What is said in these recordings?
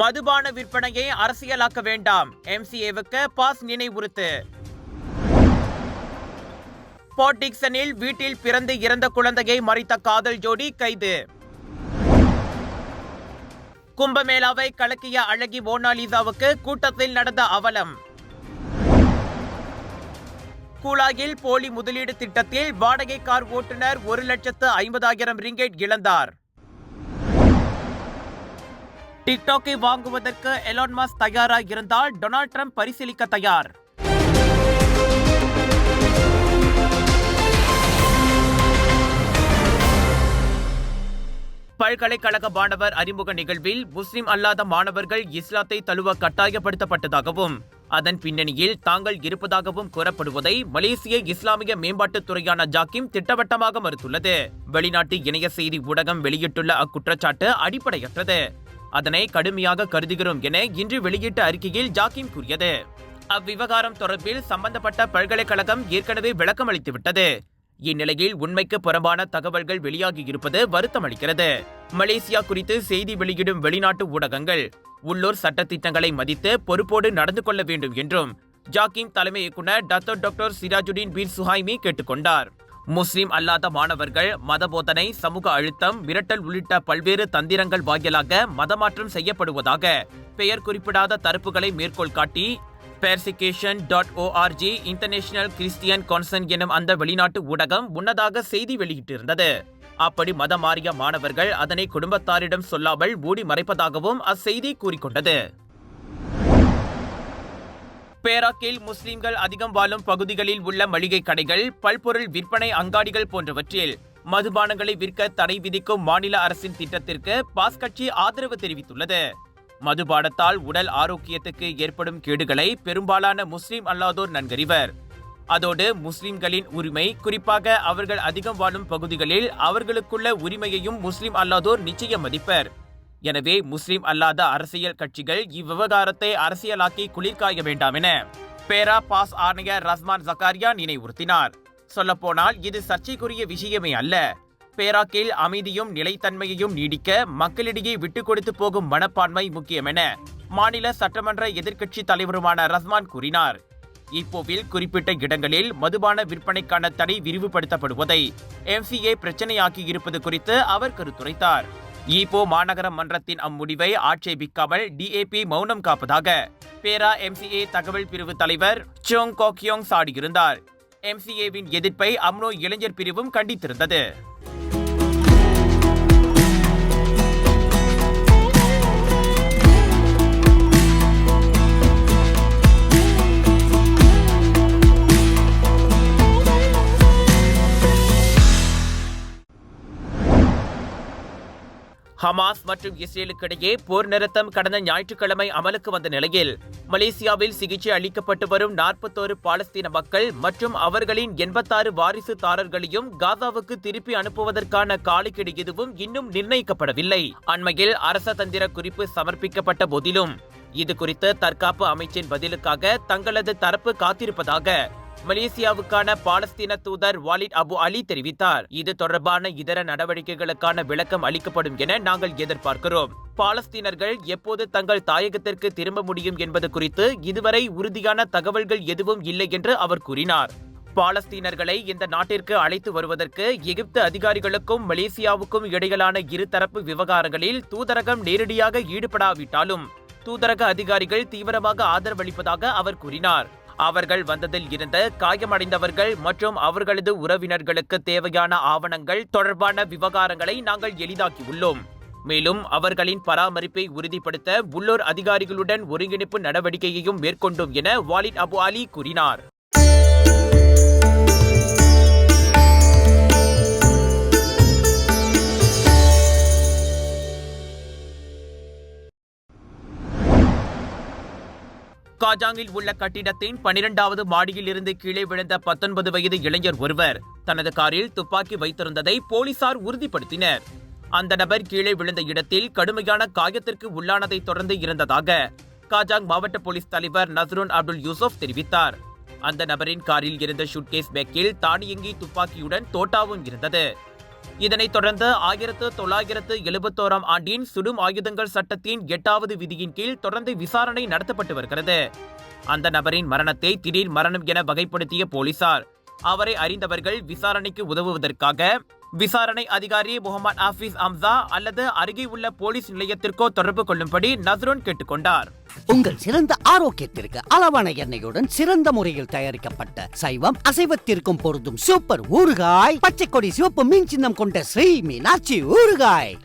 மதுபான விற்பனையை அரசியலாக்க வேண்டாம். எம்சிஏவுக்கு பாஸ் நினைவுறுத்து. போர்டிக்சனில் வீட்டில் பிறந்து இறந்த குழந்தையை மறித்த காதல் ஜோடி கைது. கும்பமேளாவை கலக்கிய அழகி மோனாலிசாவுக்கு கூட்டத்தில் நடந்த அவலம். கூலாயில் போலி முதலீடு திட்டத்தில் வாடகை கார் ஓட்டுநர் ஒரு லட்சத்து ஐம்பதாயிரம் ரிங்கெட் இழந்தார். டிக்டாக்கை வாங்குவதற்கு எலான் மாஸ் தயாராக இருந்தால் டொனால்ட் ட்ரம்ப் பரிசீலிக்க தயார். பல்கலைக்கழக மாணவர் அறிமுக நிகழ்வில் முஸ்லிம் அல்லாத மாணவர்கள் இஸ்லாத்தை தழுவ கட்டாயப்படுத்தப்பட்டதாகவும் அதன் பின்னணியில் தாங்கள் இருப்பதாகவும் கூறப்படுவதை மலேசிய இஸ்லாமிய மேம்பாட்டுத்துறையான ஜாக்கிம் திட்டவட்டமாக மறுத்துள்ளது. வெளிநாட்டு இணைய செய்தி ஊடகம் வெளியிட்டுள்ள அக்குற்றச்சாட்டு அடிப்படையற்றது. அதனை கடுமையாக கருதுகிறோம் என இன்று வெளியிட்ட அறிக்கையில் ஜாக்கிம் கூறியது. அவ்விவகாரம் தொடர்பில் சம்பந்தப்பட்ட பல்கலைக்கழகம் ஏற்கனவே விளக்கம் அளித்துவிட்டது. இந்நிலையில் உண்மைக்கு புறம்பான தகவல்கள் வெளியாகியிருப்பது வருத்தமளிக்கிறது. மலேசியா குறித்து செய்தி வெளியிடும் வெளிநாட்டு ஊடகங்கள் உள்ளூர் சட்டத்திட்டங்களை மதித்து பொறுப்போடு நடந்து கொள்ள வேண்டும் என்றும் ஜாக்கிம் தலைமை இயக்குனர் doctor doctor Sirajuddin Pir Suhaimi கேட்டுக்கொண்டார். முஸ்லிம் அல்லாத மாணவர்கள் மதபோதனை சமூக அழுத்தம் மிரட்டல் உள்ளிட்ட பல்வேறு தந்திரங்கள் வாயிலாக மதமாற்றம் செய்யப்படுவதாக பெயர் குறிப்பிடாத தரப்புகளை மேற்கோள் காட்டி persecution dot org international Christian concern எனும் அந்த வெளிநாட்டு ஊடகம் முன்னதாக செய்தி வெளியிட்டிருந்தது. அப்படி மதம் மாறிய மாணவர்கள் அதனை குடும்பத்தாரிடம் சொல்லாமல் மூடி மறைப்பதாகவும் அச்செய்தி கூறிக்கொண்டது. பேராக்கில் முஸ்லிம்கள் அதிகம் வாழும் பகுதிகளில் உள்ள மளிகை கடைகள் பல்பொருள் விற்பனை அங்காடிகள் போன்றவற்றில் மதுபானங்களை விற்க தடை விதிக்கும் மாநில அரசின் திட்டத்திற்கு பாஸ் கட்சி ஆதரவு தெரிவித்துள்ளது. மதுபானத்தால் உடல் ஆரோக்கியத்துக்கு ஏற்படும் கேடுகளை பெரும்பாலான முஸ்லிம் அல்லாதோர் நன்கறிவர். அதோடு முஸ்லிம்களின் உரிமை குறிப்பாக அவர்கள் அதிகம் வாழும் பகுதிகளில் அவர்களுக்குள்ள உரிமையையும் முஸ்லிம் அல்லாதோர் நிச்சயம் மதிப்பர். எனவே முஸ்லிம் அல்லாத அரசியல் கட்சிகள் இவ்விவகாரத்தை அரசியலாக்கி குளிர்காய வேண்டாம் என பேரா பாஸ் ஆணையர் ரஸ்மான் ஜக்காரியா நினைவுறுத்தினார். சொல்லப்போனால் இது சர்ச்சைக்குரிய விஷயமே அல்ல. பேராக்கில் அமைதியும் நிலைத்தன்மையையும் நீடிக்க மக்களிடையே விட்டு கொடுத்து போகும் மனப்பான்மை முக்கியம் என மாநில சட்டமன்ற எதிர்க்கட்சி தலைவருமான ரஸ்மான் கூறினார். இப்போவில் குறிப்பிட்ட இடங்களில் மதுபான விற்பனைக்கான தடை விரிவுபடுத்தப்படுவதை எம்சிஏ பிரச்சனையாக்கி இருப்பது குறித்து அவர் கருத்துரைத்தார். ஈப்போ மாநகர மன்றத்தின் அம்முடிவை ஆட்சேபிக்காமல் டிஏபி மௌனம் காப்பதாக. பேரா எம்சிஏ தகவல் பிரிவு தலைவர் சோங் கோக்யோங் சாடியிருந்தார். எம்சிஏவின் எதிர்ப்பை அம்னோ இளைஞர் பிரிவும் கண்டித்திருந்தது. ஹமாஸ் மற்றும் இஸ்ரேலுக்கு இடையே போர் நிறுத்தம் கடந்த ஞாயிற்றுக்கிழமை அமலுக்கு வந்த நிலையில் மலேசியாவில் சிகிச்சை அளிக்கப்பட்டு வரும் நாற்பத்தோரு பாலஸ்தீன மக்கள் மற்றும் அவர்களின் எண்பத்தாறு வாரிசுதாரர்களையும் காசாவுக்கு திருப்பி அனுப்புவதற்கான காலக்கெடு எதுவும் இன்னும் நிர்ணயிக்கப்படவில்லை. அண்மையில் அரச தந்திர குறிப்பு சமர்ப்பிக்கப்பட்ட போதிலும் இது குறித்து தற்காப்பு அமைச்சின் பதிலுக்காக தங்களது தரப்பு காத்திருப்பதாக மலேசியாவுக்கான பாலஸ்தீன தூதர் வாலிட் அபு அலி தெரிவித்தார். இது தொடர்பான இதர நடவடிக்கைகளுக்கான விளக்கம் அளிக்கப்படும் என நாங்கள் எதிர்பார்க்கிறோம். பாலஸ்தீனர்கள் எப்போது தங்கள் தாயகத்திற்கு திரும்ப முடியும் என்பது குறித்து இதுவரை உறுதியான தகவல்கள் எதுவும் இல்லை என்று அவர் கூறினார். பாலஸ்தீனர்களை இந்த நாட்டிற்கு அழைத்து வருவதற்கு எகிப்து அதிகாரிகளுக்கும் மலேசியாவுக்கும் இடையிலான இருதரப்பு விவகாரங்களில் தூதரகம் நேரடியாக ஈடுபடாவிட்டாலும் தூதரக அதிகாரிகள் தீவிரமாக ஆதரவளிப்பதாக அவர் கூறினார். அவர்கள் வந்ததில் இருந்த காயமடைந்தவர்கள் மற்றும் அவர்களது உறவினர்களுக்கு தேவையான ஆவணங்கள் தொடர்பான விவகாரங்களை நாங்கள் எளிதாக்கியுள்ளோம். மேலும் அவர்களின் பராமரிப்பை உறுதிப்படுத்த உள்ளூர் அதிகாரிகளுடன் ஒருங்கிணைப்பு நடவடிக்கையையும் மேற்கொண்டோம் என வாலிட் அபு அலி கூறினார். காஜாங்கில் உள்ள கட்டிடத்தின் பனிரெண்டாவது மாடியில் இருந்து கீழே விழுந்த பத்தொன்பது வயது இளைஞர் ஒருவர் தனது காரில் துப்பாக்கி வைத்திருந்ததை போலீசார் உறுதிப்படுத்தினர். அந்த நபர் கீழே விழுந்த இடத்தில் கடுமையான காயத்திற்கு உள்ளானதை தொடர்ந்து இருந்ததாக காஜாங் மாவட்ட போலீஸ் தலைவர் நஸ்ருன் அப்துல் யூசுப் தெரிவித்தார். அந்த நபரின் காரில் இருந்த ஷூட்கேஸ் பேக்கில் தானியங்கி துப்பாக்கியுடன் தோட்டாவும் இருந்தது. இதனைத் தொடர்ந்து ஆயிரத்து தொள்ளாயிரத்து எழுபத்தோராம் ஆண்டின் சுடும் ஆயுதங்கள் சட்டத்தின் எட்டாவது விதியின் கீழ் தொடர்ந்து விசாரணை நடத்தப்பட்டு வருகிறது. அந்த நபரின் மரணத்தை திடீர் மரணம் என வகைப்படுத்திய போலீசார் அவரை அறிந்தவர்கள் விசாரணைக்கு உதவுவதற்காக. விசாரணை அதிகாரி முகமது ஆஃபீஸ் அம்சா அல்லது அருகே உள்ள போலீஸ் நிலையத்திற்கோ தொடர்பு கொள்ளும்படி நஸ்ரோன் கேட்டுக்கொண்டார். உங்கள் சிறந்த ஆரோக்கியத்திற்கு அளவான எண்ணெயுடன் சிறந்த முறையில் தயாரிக்கப்பட்ட சைவம் அசைவத்திற்கும் பொருந்தும் சூப்பர் ஊறுகாய் பச்சை கொடி சிவப்பு மீன் சின்னம் கொண்ட ஸ்ரீ மீனாட்சி ஊறுகாய்.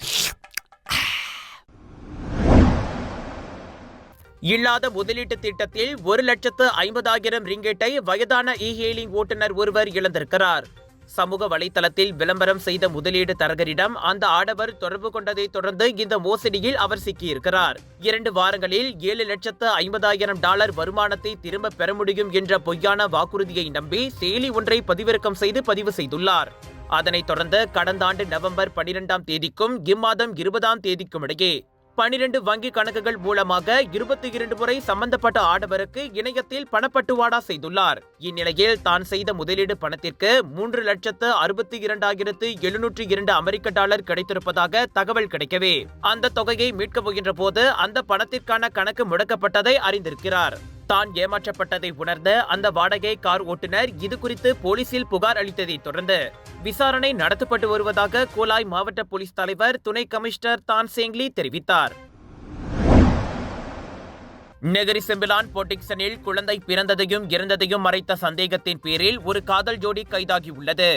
இல்லாத முதலீட்டு திட்டத்தில் ஒரு லட்சத்து ஐம்பதாயிரம் ரிங்கெட்டை வயதான இ ஹேலிங் ஓட்டுநர் ஒருவர் இழந்திருக்கிறார். சமூக வலைதளத்தில் விளம்பரம் செய்த முதலீடு தரகரிடம் அந்த ஆடவர் தொடர்பு கொண்டதை தொடர்ந்து இந்த மோசடியில் அவர் சிக்கியிருக்கிறார். இரண்டு வாரங்களில் ஏழு லட்சத்து ஐம்பதாயிரம் டாலர் வருமானத்தை திரும்ப பெற முடியும் என்ற பொய்யான வாக்குறுதியை நம்பி செயலி ஒன்றை பதிவிறக்கம் செய்து பதிவு செய்துள்ளார். அதனைத் தொடர்ந்து கடந்த ஆண்டு நவம்பர் பனிரெண்டாம் தேதிக்கும் இம்மாதம் இருபதாம் தேதிக்கும் இடையே பனிரெண்டு வங்கி கணக்குகள் மூலமாக இருபத்தி இரண்டு முறை சம்பந்தப்பட்ட ஆடவருக்கு இணையத்தில் பணப்பட்டுவாடா செய்துள்ளார். இந்நிலையில் தான் செய்த முதலீடு பணத்திற்கு மூன்று லட்சத்து அறுபத்தி இரண்டாயிரத்து எழுநூற்றி இரண்டு அமெரிக்க டாலர் கிடைத்திருப்பதாக தகவல் கிடைக்கவே. அந்த தொகையை மீட்க போகின்ற போது அந்த பணத்திற்கான கணக்கு முடக்கப்பட்டதை அறிந்திருக்கிறார். தான் ஏமாற்றப்பட்டதை உணர்ந்த அந்த வாடகை கார் ஓட்டுநர் இது குறித்து போலீசில் புகார் அளித்ததைத் தொடர்ந்து விசாரணை நடத்தப்பட்டு வருவதாக கோலாய் மாவட்ட போலீஸ் தலைவர் துணை கமிஷனர் தான் சேங்லி தெரிவித்தார். நெகரி செம்பிலான் போட்டிக்சனில் குழந்தை பிறந்ததையும் இறந்ததையும் மறைத்த சந்தேகத்தின் பேரில் ஒரு காதல் ஜோடி கைதாகியுள்ளது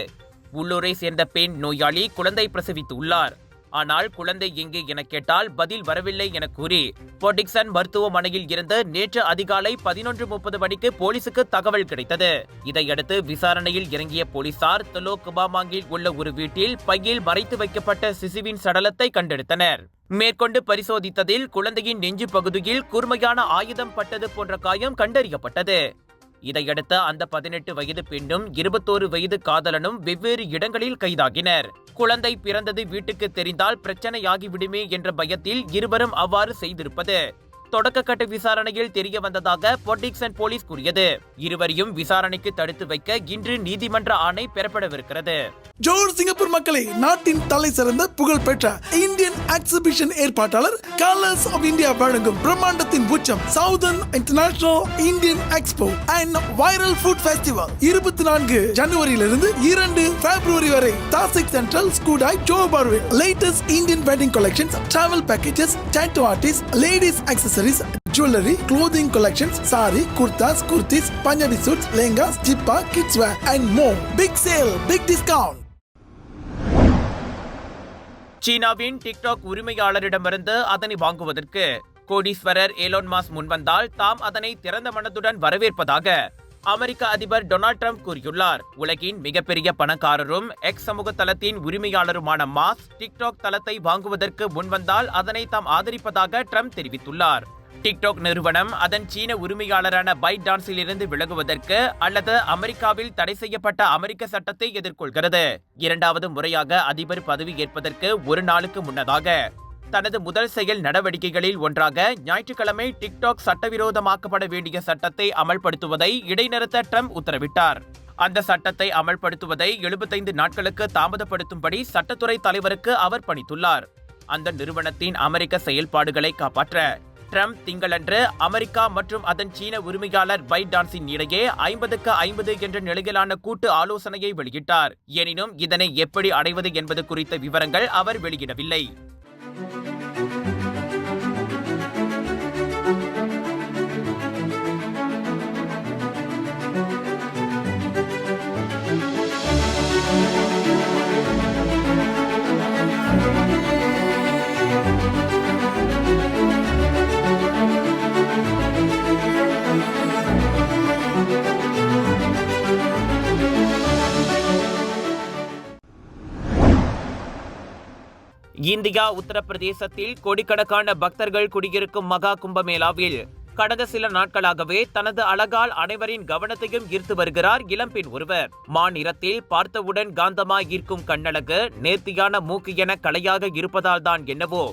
உள்ளூரை சேர்ந்த பெண் நோயாளி குழந்தை பிரசவித்துள்ளார் ஆனால் குழந்தை எங்கே என கேட்டால் பதில் வரவில்லை என கூறி பொடிக்சன் மருத்துவமனையில் இருந்து நேற்று அதிகாலை பதினொன்று முப்பது மணிக்கு போலீசுக்கு தகவல் கிடைத்தது. இதையடுத்து விசாரணையில் இறங்கிய போலீசார் தொலோ குபாமாங்கில் உள்ள ஒரு வீட்டில் பையில் மறைத்து வைக்கப்பட்ட சிசுவின் சடலத்தை கண்டெடுத்தனர். மேற்கொண்டு பரிசோதித்ததில் குழந்தையின் நெஞ்சு பகுதியில் கூர்மையான ஆயுதம் பட்டது போன்ற காயம் கண்டறியப்பட்டது. இதையடுத்து அந்த பதினெட்டு வயது பெண்ணும் இருபத்தோரு வயது காதலனும் வெவ்வேறு இடங்களில் கைதாகினர். குழந்தை பிறந்தது வீட்டுக்கு தெரிந்தால் பிரச்சனையாகிவிடுமே என்ற பயத்தில் இருவரும் அவ்வாறு செய்திருப்பது. தொடக்கக்கட்ட விசாரணையில் தெரிய வந்ததாக பொட்டிக்சன் போலீஸ் கூறியது. இருவரையும் விசாரணைக்கு தடுத்து வைக்க இன்று நீதிமன்ற ஆணை பெறப்படவிருக்கிறது. ஜோர் சிங்கப்பூர் மக்களை நாட்டின் தலை சிறந்த புகழ் பெற்ற இந்தியன் எக்ஸிபிஷன் ஏற்பாட்டாளர் கலர்ஸ் ஆஃப் இந்தியா வழங்கும் பிரம்மாண்டத்தின் உச்சம் southern international Indian expo and viral food festival இருபத்தி நான்கு ஜனவரியிலிருந்து இரண்டு பிப்ரவரி வரை Tasik central Skudai பார்வே latest Indian wedding collections travel packages tattoo artist ladies accessories jewellery clothing collections sari kurtas kurtis Punjabi suits lehenga jibba kids wear and more big sale big discount சீனாவின் TikTok உரிமையாளரிடமிருந்து அதனை வாங்குவதற்கு கோடீஸ்வரர் Elon mass முன்வந்தால் தாம் அதனை திறந்த மனதுடன் வரவேற்பதாக அமெரிக்க அதிபர் டொனால்ட் ட்ரம்ப் கூறியுள்ளார். உலகின் மிகப்பெரிய பணக்காரரும் எக்ஸ் சமூக தளத்தின் உரிமையாளருமான மாஸ் டிக்டாக் தளத்தை வாங்குவதற்கு முன்வந்தால் அதனை தாம் ஆதரிப்பதாக ட்ரம்ப் தெரிவித்துள்ளார். டிக்டாக் நிறுவனம் அதன் சீன உரிமையாளரான பைட் டான்ஸில் இருந்து விலகுவதற்கு அல்லது அமெரிக்காவில் தடை செய்யப்பட்ட அமெரிக்க சட்டத்தை எதிர்கொள்கிறது. இரண்டாவது முறையாக அதிபர் பதவி ஏற்பதற்கு ஒரு நாளுக்கு முன்னதாக தனது முதல் செயல் நடவடிக்கைகளில் ஒன்றாக ஞாயிற்றுக்கிழமை டிக்டாக் சட்டவிரோதமாக்கப்பட வேண்டிய சட்டத்தை அமல்படுத்துவதை இடைநிறுத்த ட்ரம்ப் உத்தரவிட்டார். அந்த சட்டத்தை அமல்படுத்துவதை எழுபத்தைந்து நாட்களுக்கு தாமதப்படுத்தும்படி சட்டத்துறை தலைவருக்கு அவர் பணித்துள்ளார். அந்த நிறுவனத்தின் அமெரிக்க செயல்பாடுகளை காப்பாற்ற ட்ரம்ப் திங்களன்று அமெரிக்கா மற்றும் அதன் சீன உரிமையாளர் பைட் டான்ஸின் இடையே ஐம்பதுக்கு ஐம்பது என்ற நிலையிலான கூட்டு ஆலோசனையை வெளியிட்டார். எனினும் இதனை எப்படி அடைவது என்பது குறித்த விவரங்கள் அவர் வெளியிடவில்லை. இந்தியா உத்தரப்பிரதேசத்தில் கோடிக்கணக்கான பக்தர்கள் குடியிருக்கும் மகா கும்பமேளாவில் கடந்த சில நாட்களாகவே தனது அழகால் அனைவரின் கவனத்தையும் ஈர்த்து வருகிறார் இளம்பெண் ஒருவர். மாநிலத்தில் பார்த்தவுடன் காந்தமாய் ஈர்க்கும் கண்ணழகு நேர்த்தியான மூக்கு என கலையாக இருப்பதால் தான் என்னவோ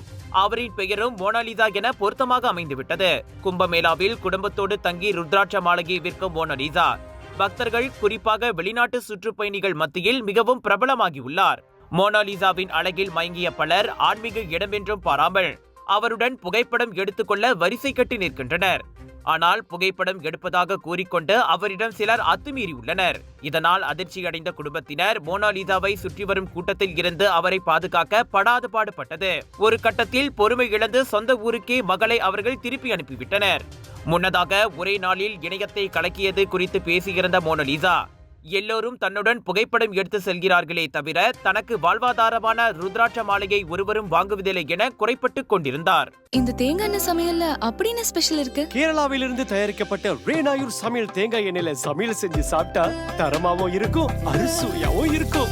அவரின் பெயரும் மோனாலிசா என பொருத்தமாக அமைந்துவிட்டது. கும்பமேளாவில் குடும்பத்தோடு தங்கி ருத்ராட்ச மாளிகை விற்கும் மோனாலிசா பக்தர்கள் குறிப்பாக வெளிநாட்டு சுற்றுப்பயணிகள் மத்தியில் மிகவும் பிரபலமாகியுள்ளார். மோனாலிசாவின் அழகில் மயங்கிய பலர் ஆன்மீக இடமென்றும் பாராமல் அவருடன் புகைப்படம் எடுத்துக்கொள்ள வரிசை கட்டி நிற்கின்றனர். ஆனால் புகைப்படம் எடுப்பதாக கூறிக்கொண்டு அவரிடம் சிலர் அத்துமீறியுள்ளனர் இதனால் அதிர்ச்சியடைந்த குடும்பத்தினர் மோனாலிசாவை சுற்றி வரும் கூட்டத்தில் இருந்து அவரை பாதுகாக்க படாது பாடுபட்டது. ஒரு கட்டத்தில் பொறுமை இழந்து சொந்த ஊருக்கே மகளை அவர்கள் திருப்பி அனுப்பிவிட்டனர். முன்னதாக ஒரே நாளில் இணையத்தை கலக்கியது குறித்து பேசியிருந்த மோனலிசா எல்லோரும் தன்னுடன் புகைப்படம் எடுத்து செல்கிறார்களே தவிர தனக்கு வாழ்வாதாரமான ருத்ராட்ச மாலையை ஒருவரும் வாங்குவதில்லை என குறைப்பட்டுக் கொண்டிருந்தார். இந்த தேங்காய் எண்ணெய் சமையல்ல அப்படி என்ன ஸ்பெஷல் இருக்கு? கேரளாவிலிருந்து தயாரிக்கப்பட்ட ரேனாயூர் சமையல் தேங்காய் எண்ணெயில சமையல் செஞ்சு சாப்பிட்டா தரமாவும் இருக்கும் அறுசுவையாவும் இருக்கும்.